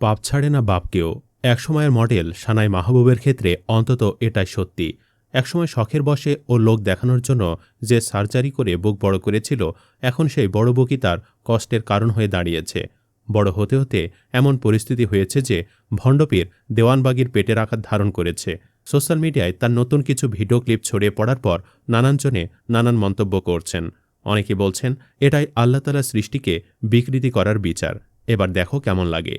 পাপ ছাড়ে না বাপকেও। একসময়ের মডেল সানাই মাহবুবের ক্ষেত্রে অন্তত এটাই সত্যি। একসময় শখের বসে ও লোক দেখানোর জন্য যে সার্জারি করে বুক বড় করেছিল, এখন সেই বড় বুকই তার কষ্টের কারণ হয়ে দাঁড়িয়েছে। বড় হতে হতে এমন পরিস্থিতি হয়েছে যে ভণ্ডপীর দেওয়ানবাগির পেটের আঘাত ধারণ করেছে। সোশ্যাল মিডিয়ায় তার নতুন কিছু ভিডিও ক্লিপ ছড়িয়ে পড়ার পর নানানজনে নানান মন্তব্য করছেন। অনেকে বলছেন, এটাই আল্লাহতালা সৃষ্টিকে বিকৃতি করার বিচার। এবার দেখো কেমন লাগে।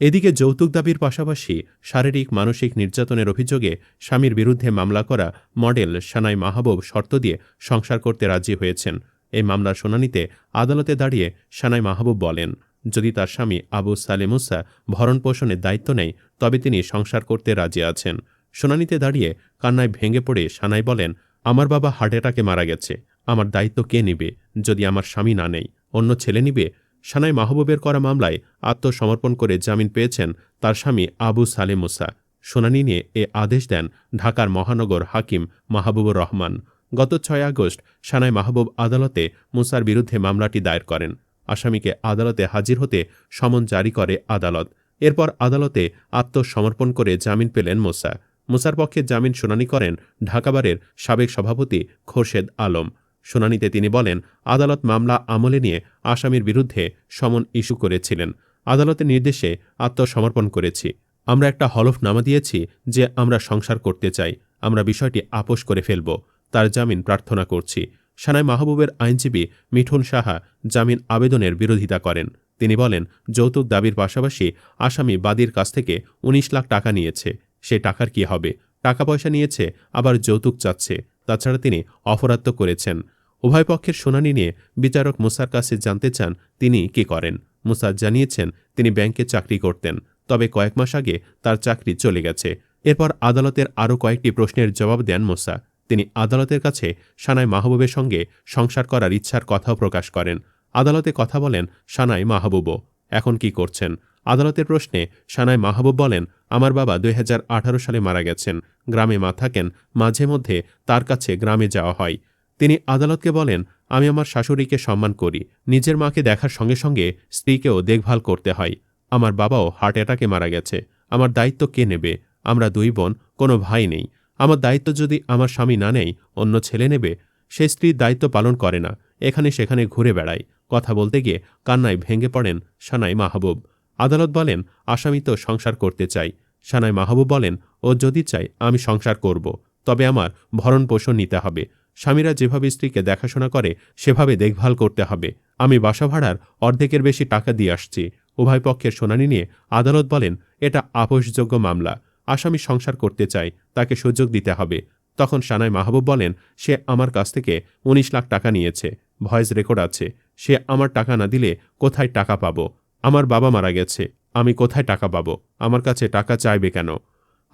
এদিকে যৌতুক দাবির পাশাপাশি শারীরিক, মানসিক নির্যাতনের অভিযোগে স্বামীর বিরুদ্ধে মামলা করা মডেল সানাই মাহবুব শর্ত দিয়ে সংসার করতে রাজি হয়েছেন। এই মামলার শুনানিতে আদালতে দাঁড়িয়ে সানাই মাহবুব বলেন, যদি তার স্বামী আবু সালেমুসা ভরণ পোষণের দায়িত্ব নেয়, তবে তিনি সংসার করতে রাজি আছেন। শুনানিতে দাঁড়িয়ে কান্নায় ভেঙে পড়ে সানাই বলেন, আমার বাবা হার্ট অ্যাটাকে মারা গেছে। আমার দায়িত্ব কে নিবে? যদি আমার স্বামী না নেই অন্য ছেলে নিবে? সানাই মাহবুবের করা মামলায় আত্মসমর্পণ করে জামিন পেয়েছেন তার স্বামী আবু সালে মুসা। শুনানি নিয়ে এ আদেশ দেন ঢাকার মহানগর হাকিম মাহবুবুর রহমান। গত ছয় আগস্ট সানাই মাহবুব আদালতে মুসার বিরুদ্ধে মামলাটি দায়ের করেন। আসামিকে আদালতে হাজির হতে সমন জারি করে আদালত। এরপর আদালতে আত্মসমর্পণ করে জামিন পেলেন মুসা। মুসার পক্ষে জামিন শুনানি করেন ঢাকাবারের সাবেক সভাপতি খোরশেদ আলম। শুনানিতে তিনি বলেন, আদালত মামলা আমলে নিয়ে আসামির বিরুদ্ধে সমন ইস্যু করেছিলেন। আদালতের নির্দেশে আত্মসমর্পণ করেছি। আমরা একটা হলফনামা দিয়েছি যে আমরা সংসার করতে চাই। আমরা বিষয়টি আপোষ করে ফেলব। তার জামিন প্রার্থনা করছি। সানাই মাহবুবের আইনজীবী মিঠুন সাহা জামিন আবেদনের বিরোধিতা করেন। তিনি বলেন, যৌতুক দাবির পাশাপাশি আসামি বাদীর কাছ থেকে ১৯ লাখ টাকা নিয়েছে। সে টাকার কি হবে? টাকা পয়সা নিয়েছে, আবার যৌতুক চাচ্ছে। তাছাড়া তিনি অপরাধ করেছেন। উভয় পক্ষের শুনানি নিয়ে বিচারক মুসার কাছে জানতে চান তিনি কি করেন। মুসা জানিয়েছেন, তিনি ব্যাংকে চাকরি করতেন, তবে কয়েক মাস আগে তার চাকরি চলে গেছে। এরপর আদালতের আরও কয়েকটি প্রশ্নের জবাব দেন মুসা। তিনি আদালতের কাছে সানাই মাহবুবের সঙ্গে সংসার করার ইচ্ছার কথাও প্রকাশ করেন। আদালতে কথা বলেন সানাই মাহবুবও। এখন কি করছেন? আদালতের প্রশ্নে সানাই মাহবুব বলেন, আমার বাবা দুই হাজার আঠারো সালে মারা গেছেন। গ্রামে মা থাকেন, মাঝে মধ্যে তার কাছে গ্রামে যাওয়া হয়। তিনি আদালতকে বলেন, আমি আমার শাশুড়িকে সম্মান করি। নিজের মাকে দেখার সঙ্গে সঙ্গে স্ত্রীকেও দেখভাল করতে হয়। আমার বাবাও হার্ট অ্যাটাকে মারা গেছে। আমার দায়িত্ব কে নেবে? আমরা দুই বোন, কোনো ভাই নেই। আমার দায়িত্ব যদি আমার স্বামী না নেয়, অন্য ছেলে নেবে? সে স্ত্রীর দায়িত্ব পালন করে না। এখানে সেখানে ঘুরে বেড়ায়। কথা বলতে গিয়ে কান্নায় ভেঙে পড়েন সানাই মাহবুব। আদালত বলেন, আসামি তো সংসার করতে চাই। সানাই মাহবুব বলেন, ও যদি চাই আমি সংসার করব। তবে আমার ভরণ পোষণ নিতে হবে। স্বামীরা যেভাবে স্ত্রীকে দেখাশোনা করে, সেভাবে দেখভাল করতে হবে। আমি বাসা ভাড়ার অর্ধেকের বেশি টাকা দিয়ে আসছি। উভয় পক্ষের শুনানি নিয়ে আদালত বলেন, এটা আপোষযোগ্য মামলা। আসামি সংসার করতে চাই তাকে সুযোগ দিতে হবে। তখন সানাই মাহবুব বলেন, সে আমার কাছ থেকে ১৯ লাখ টাকা নিয়েছে। ভয়েস রেকর্ড আছে। সে আমার টাকা না দিলে কোথায় টাকা পাবো? আমার বাবা মারা গেছে। আমি কোথায় টাকা পাবো? আমার কাছে টাকা চাইবে কেন?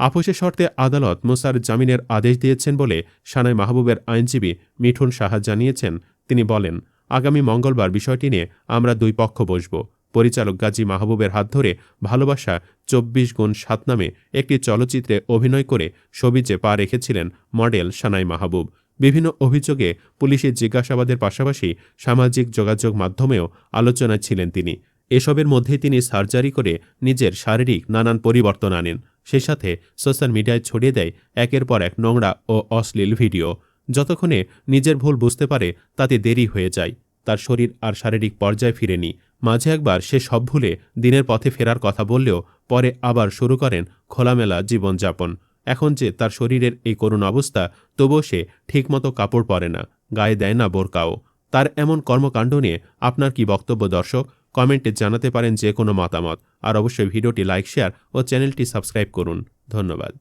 আপোষের শর্তে আদালত মুসার জামিনের আদেশ দিয়েছেন বলে সানাই মাহবুবের আইনজীবী মিঠুন সাহা জানিয়েছেন। তিনি বলেন, আগামী মঙ্গলবার বিষয়টি নিয়ে আমরা দুই পক্ষ বসব। পরিচালক গাজী মাহবুবের হাত ধরে ভালোবাসা চব্বিশ গুণ সাত নামে একটি চলচ্চিত্রে অভিনয় করে সবিজে পা রেখেছিলেন মডেল সানাই মাহবুব। বিভিন্ন অভিযোগে পুলিশের জিজ্ঞাসাবাদের পাশাপাশি সামাজিক যোগাযোগ মাধ্যমেও আলোচনায় ছিলেন তিনি। এসবের মধ্যেই তিনি সার্জারি করে নিজের শারীরিক নানান পরিবর্তন আনেন। সেই সাথে সোশ্যাল মিডিয়ায় ছড়িয়ে দেয় একের পর এক নোংরা ও অশ্লীল ভিডিও। যতক্ষণে নিজের ভুল বুঝতে পারে, তাতে দেরি হয়ে যায়। তার শরীর আর শারীরিক পর্যায়ে ফিরেনি। মাঝে একবার সে সব ভুলে দিনের পথে ফেরার কথা বললেও পরে আবার শুরু করেন খোলামেলা জীবনযাপন। এখন যে তার শরীরের এই করুণ অবস্থা, তবুও সে ঠিকমতো কাপড় পরে না, গায়ে দেয় না বোরকাও। তার এমন কর্মকাণ্ড নিয়ে আপনার কি বক্তব্য দর্শক? কমেন্টে জানাতে পারেন যে কোনো মতামত। আর অবশ্যই ভিডিওটি লাইক, শেয়ার ও চ্যানেলটি সাবস্ক্রাইব করুন। ধন্যবাদ।